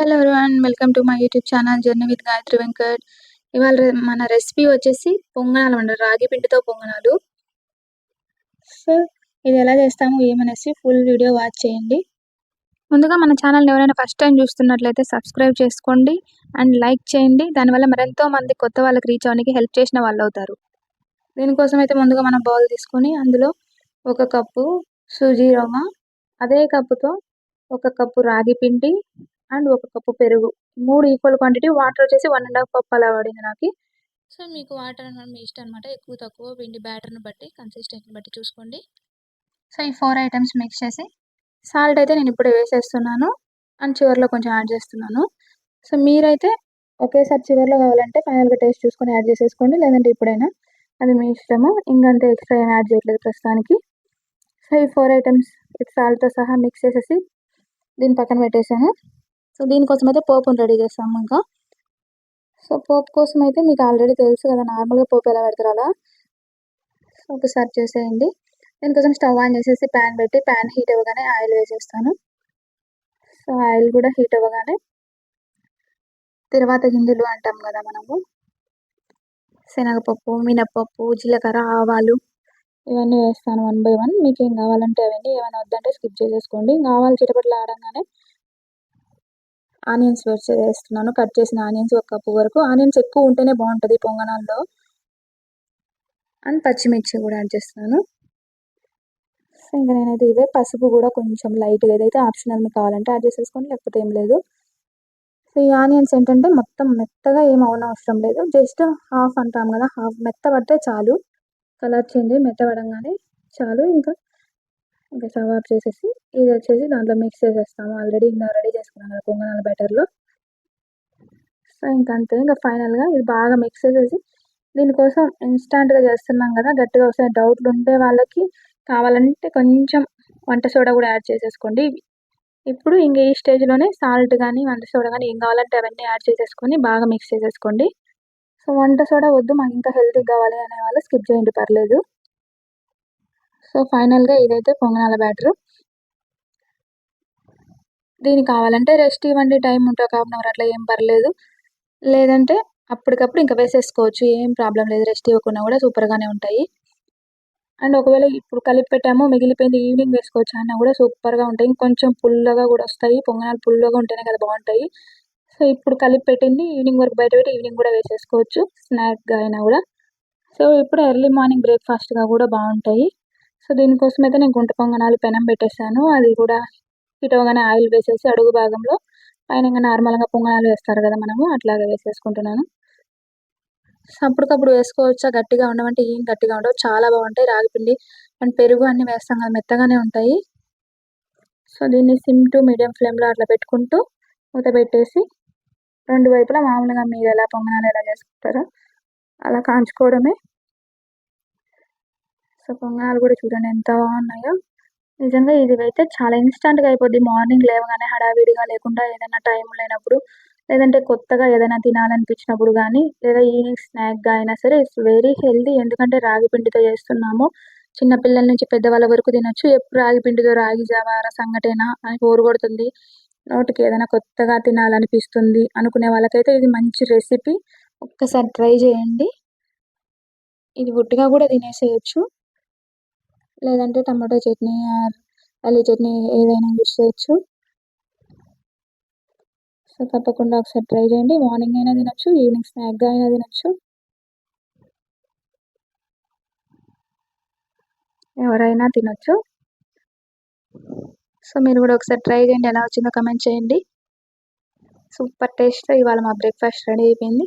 Hello and welcome to my YouTube channel journey with Gayatri Venkat. ఇవాళ మన recipe వచ్చేసి పొంగనాలు అండి రాగి పిండితో పొంగనాలు. సో ఇది ఎలా చేస్తాము ఏమనేసి ఫుల్ వీడియో వాచ్ చేయండి. ముందుగా మన ఛానల్ని ఎవరైనా ఫస్ట్ టైం చూస్తున్నట్లయితే సబ్స్క్రైబ్ చేసుకోండి అండ్ లైక్ చేయండి. దానివల్ల మరెంతో మంది కొత్త వాళ్ళకి రీచ్ అవ్వడానికి హెల్ప్ చేసిన వాళ్ళు అవుతారు. దీనికోసం అయితే ముందుగా మనం బౌల్ తీసుకొని అందులో ఒక కప్పు సూజీ రవ్వ అదే కప్పుతో ఒక కప్పు రాగి పిండి అండ్ ఒక కప్పు పెరుగు. మూడు ఈక్వల్ క్వాంటిటీ వాటర్ వచ్చేసి వన్ అండ్ హాఫ్ కప్ అలా పడింది నాకు. సో మీకు వాటర్ మీ ఇష్టం అనమాట ఎక్కువ తక్కువ పిండి బ్యాటర్ని బట్టి కన్సిస్టెన్సీని బట్టి చూసుకోండి. సో ఈ ఫోర్ ఐటమ్స్ మిక్స్ చేసి సాల్ట్ అయితే నేను ఇప్పుడే వేసేస్తున్నాను. అండ్ చివరిలో కొంచెం యాడ్ చేస్తున్నాను. సో మీరైతే ఒకేసారి చివరిలో కావాలంటే ఫైనల్గా టేస్ట్ చూసుకొని యాడ్ చేసేసుకోండి. లేదంటే ఇప్పుడైనా అది మీ ఇష్టము. ఇంకంతే ఎక్స్ట్రా ఏం యాడ్ చేయట్లేదు ప్రస్తుతానికి. సో ఈ ఫోర్ ఐటమ్స్ విత్ సాల్ట్తో సహా మిక్స్ చేసేసి దీని పక్కన పెట్టేశాను సో దీనికోసం అయితే పోపుని రెడీ చేస్తాము ఇంకా. సో పోపు కోసం అయితే మీకు ఆల్రెడీ తెలుసు కదా నార్మల్గా పోపు ఎలా పెడతారు అలా. సో ఒకసారి చేసేయండి. దీనికోసం స్టవ్ ఆన్ చేసేసి ప్యాన్ పెట్టి ప్యాన్ హీట్ అవ్వగానే ఆయిల్ వేసేస్తాను. సో ఆయిల్ కూడా హీట్ అవ్వగానే తర్వాత గింజలు అంటాం కదా మనము. శనగపప్పు మినప్పప్పు జీలకర్ర ఆవాలు ఇవన్నీ వేస్తాను వన్ బై వన్. మీకు ఏం కావాలంటే అవన్నీ ఏమైనా వద్దంటే స్కిప్ చేసేసుకోండి. ఇంకా ఆవాలు చిటపట్లు ఆడంగానే ఆనియన్స్ వేస్తున్నాను. కట్ చేసిన ఆనియన్స్ ఒక కప్పు వరకు. ఆనియన్స్ ఎక్కువ ఉంటేనే బాగుంటుంది పొంగనాల్లో. అండ్ పచ్చిమిర్చి కూడా యాడ్ చేస్తున్నాను. ఇంకా నేనైతే ఇవే. పసుపు కూడా కొంచెం లైట్గా ఏదైతే ఆప్షనల్ మీకు కావాలంటే యాడ్ చేసేసుకోండి. లేకపోతే ఏం లేదు. సో ఈ ఆనియన్స్ ఏంటంటే మొత్తం మెత్తగా ఏం అవనవసరం లేదు. జస్ట్ హాఫ్ అంటాం కదా హాఫ్ మెత్త పడితే చాలు. కలర్ చేంజ్ మెత్త పడంగానే చాలు. ఇంకా ఇంకా స్టవ్ ఆఫ్ చేసేసి ఇది వచ్చేసి దాంట్లో మిక్స్ చేసేస్తాము. ఆల్రెడీ ఇంకా రెడీ చేసుకున్నాం కదా పొంగనాల బ్యాటర్లో సో ఇంకా అంతే. ఇంకా ఫైనల్గా ఇది బాగా మిక్స్ చేసేసి దీనికోసం ఇన్స్టాంట్గా చేస్తున్నాం కదా. గట్టిగా వస్తే డౌట్లు ఉంటే వాళ్ళకి కావాలంటే కొంచెం వంట సోడా కూడా యాడ్ చేసేసుకోండి. ఇప్పుడు ఇంకా ఈ స్టేజ్లోనే సాల్ట్ కానీ వంట సోడా కానీ ఏం కావాలంటే అవన్నీ యాడ్ చేసేసుకొని బాగా మిక్స్ చేసేసుకోండి. సో వంట సోడా వద్దు. మాకు ఇంకా హెల్తీ కావాలి అనే వాళ్ళు స్కిప్ చేయండి. పర్లేదు. సో ఫైనల్గా ఇదైతే పొంగనాల బ్యాటర్. దీనికి కావాలంటే రెస్ట్ ఇవ్వండి టైం ఉంటే ఒక హాఫ్ అవర్ అట్లా ఏం పర్లేదు. లేదంటే అప్పటికప్పుడు ఇంకా వేసేసుకోవచ్చు ఏం ప్రాబ్లం లేదు రెస్ట్ ఇవ్వకుండా కూడా సూపర్గానే ఉంటాయి. అండ్ ఒకవేళ ఇప్పుడు కలిపి పెట్టాము మిగిలిపోయింది ఈవినింగ్ వేసుకోవచ్చు అన్న కూడా సూపర్గా ఉంటాయి. ఇంకొంచెం పుల్లగా కూడా వస్తాయి పొంగనాలు పుల్లగా ఉంటేనే కదా బాగుంటాయి. సో ఇప్పుడు కలిపి పెట్టింది ఈవినింగ్ వరకు బయట పెట్టి ఈవినింగ్ కూడా వేసేసుకోవచ్చు స్నాక్గా అయినా కూడా. సో ఇప్పుడు ఎర్లీ మార్నింగ్ బ్రేక్ఫాస్ట్గా కూడా బాగుంటాయి. సో దీనికోసం అయితే నేను గుంట పొంగనాలు పెనం పెట్టేశాను. అది కూడా ఇటవగానే ఆయిల్ వేసేసి అడుగు భాగంలో పైన ఇంకా నార్మల్గా పొంగనాలు వేస్తారు కదా మనము అట్లాగే వేసేసుకుంటున్నాను. సో అప్పటికప్పుడు వేసుకోవచ్చా? గట్టిగా ఉండమంటే ఏం గట్టిగా ఉండవు. చాలా బాగుంటాయి రాగిపిండి అండ్ పెరుగు అన్నీ వేస్తాం కదా మెత్తగానే ఉంటాయి. సో దీన్ని సిమ్ టు మీడియం ఫ్లేమ్లో అట్లా పెట్టుకుంటూ మూత పెట్టేసి రెండు వైపులా మామూలుగా మీరు ఎలా పొంగనాలు ఎలా చేసుకుంటారో అలా కాంచుకోవడమే. సో పొంగనాలు కూడా చూడండి ఎంత బాగున్నాయో. నిజంగా ఇది అయితే చాలా ఇన్స్టెంట్గా అయిపోద్ది. మార్నింగ్ లేవగానే హడావిడిగా లేకుండా ఏదైనా టైం లేనప్పుడు లేదంటే కొత్తగా ఏదైనా తినాలనిపించినప్పుడు కానీ లేదా ఈవినింగ్ స్నాక్గా అయినా సరే ఇట్స్ వెరీ హెల్దీ ఎందుకంటే రాగి పిండితో చేస్తున్నాము. చిన్నపిల్లల నుంచి పెద్దవాళ్ళ వరకు తినొచ్చు. ఎప్పుడు రాగి పిండితో రాగి జావార సంగటేనా అని బోరు కొడుతుంది. నోటికి ఏదైనా కొత్తగా తినాలనిపిస్తుంది అనుకునే వాళ్ళకైతే ఇది మంచి రెసిపీ ఒక్కసారి ట్రై చేయండి. ఇది ఉట్టిగా కూడా తినేసేయచ్చు. లేదంటే టమాటో చట్నీ ఆర్ పల్లి చట్నీ ఏదైనా యూస్ చేయొచ్చు. సో తప్పకుండా ఒకసారి ట్రై చేయండి. మార్నింగ్ అయినా తినొచ్చు ఈవినింగ్ స్నాక్గా అయినా తినొచ్చు. ఎవరైనా తినొచ్చు. సో మీరు కూడా ఒకసారి ట్రై చేయండి ఎలా వచ్చిందో కమెంట్ చేయండి. సూపర్ టేస్ట్ ఇవాళ మా బ్రేక్ఫాస్ట్ రెడీ అయిపోయింది.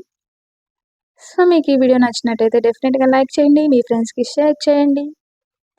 సో మీకు ఈ వీడియో నచ్చినట్టయితే డెఫినెట్గా లైక్ చేయండి మీ ఫ్రెండ్స్కి షేర్ చేయండి.